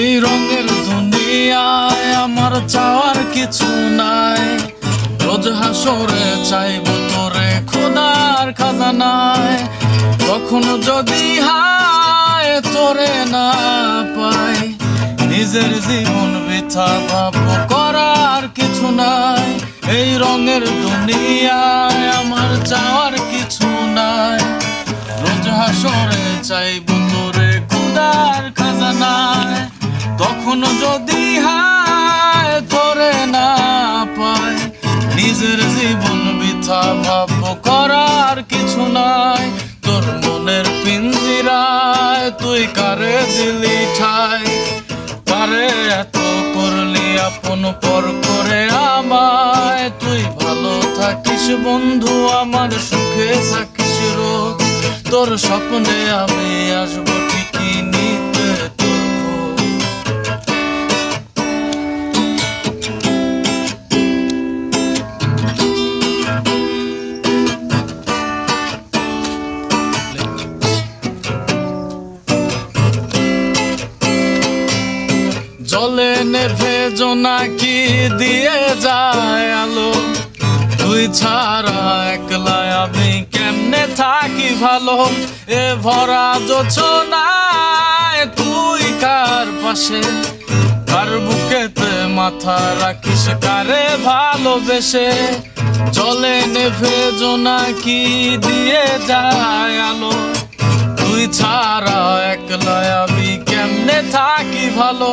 এই রঙের দুনিয়ায় আমার চাওয়ার কিছু নাই। রোজ হাসরে চাইব তোরে খোদার খাজানায়। কখনো যদি হায় তোরে না পাই, নিজের জীবন বৃথা ভাব করার কিছু নাই। এই রঙের দুনিয়ায় আমার চাওয়ার কিছু নাই। রোজ হাসরে চাইব তোরে খোদার কখনো যদি হায় তোরে না পাই নিজের জীবন বৃথা ভাব করার কিছু নাই। তোর মনের পিঞ্জিরায় তুই কারে দিলি ঠাই? কারে এত করলি আপন পর করে আমায়? তুই ভালো থাকিস বন্ধু, আমার সুখে থাকিস রোজ তোর স্বপ্নে আমি আসব জলে নেভে জোনাকি দিয়ে যায় আলো? তুই ছাড়া একলা আমি কেমনে থাকি ভালো? এ ভরা যোছনায় তুই কার পাশে? কার বুকেতে মাথা রাখিস কারে ভালোবেসে? জলে নেভে জোনাকি দিয়ে যায় আলো? তুই ছাড়া একলা আমি কেমনে থাকি ভালো?